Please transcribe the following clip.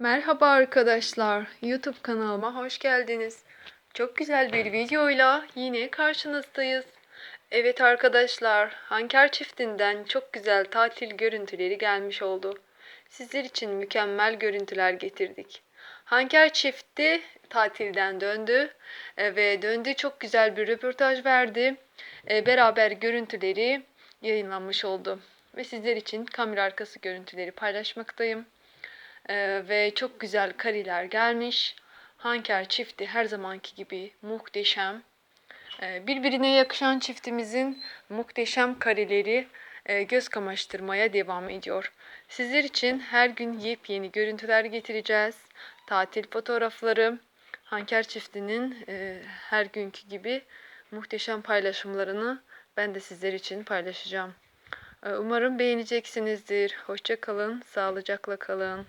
Merhaba arkadaşlar, YouTube kanalıma hoş geldiniz. Çok güzel bir videoyla yine karşınızdayız. Evet arkadaşlar, Hanker çiftinden çok güzel tatil görüntüleri gelmiş oldu. Sizler için mükemmel görüntüler getirdik. Hanker çifti tatilden döndü e, ve döndü çok güzel bir röportaj verdi. E, Beraber görüntüleri yayınlanmış oldu. Ve sizler için kamera arkası görüntüleri paylaşmaktayım. Ee, ve çok güzel kariler gelmiş. Hanker çifti her zamanki gibi muhteşem. Ee, birbirine yakışan çiftimizin muhteşem kareleri e, göz kamaştırmaya devam ediyor. Sizler için her gün yepyeni görüntüler getireceğiz. Tatil fotoğrafları, Hanker çiftinin e, her günkü gibi muhteşem paylaşımlarını ben de sizler için paylaşacağım. Ee, Umarım beğeneceksinizdir. Hoşça kalın, sağlıcakla kalın.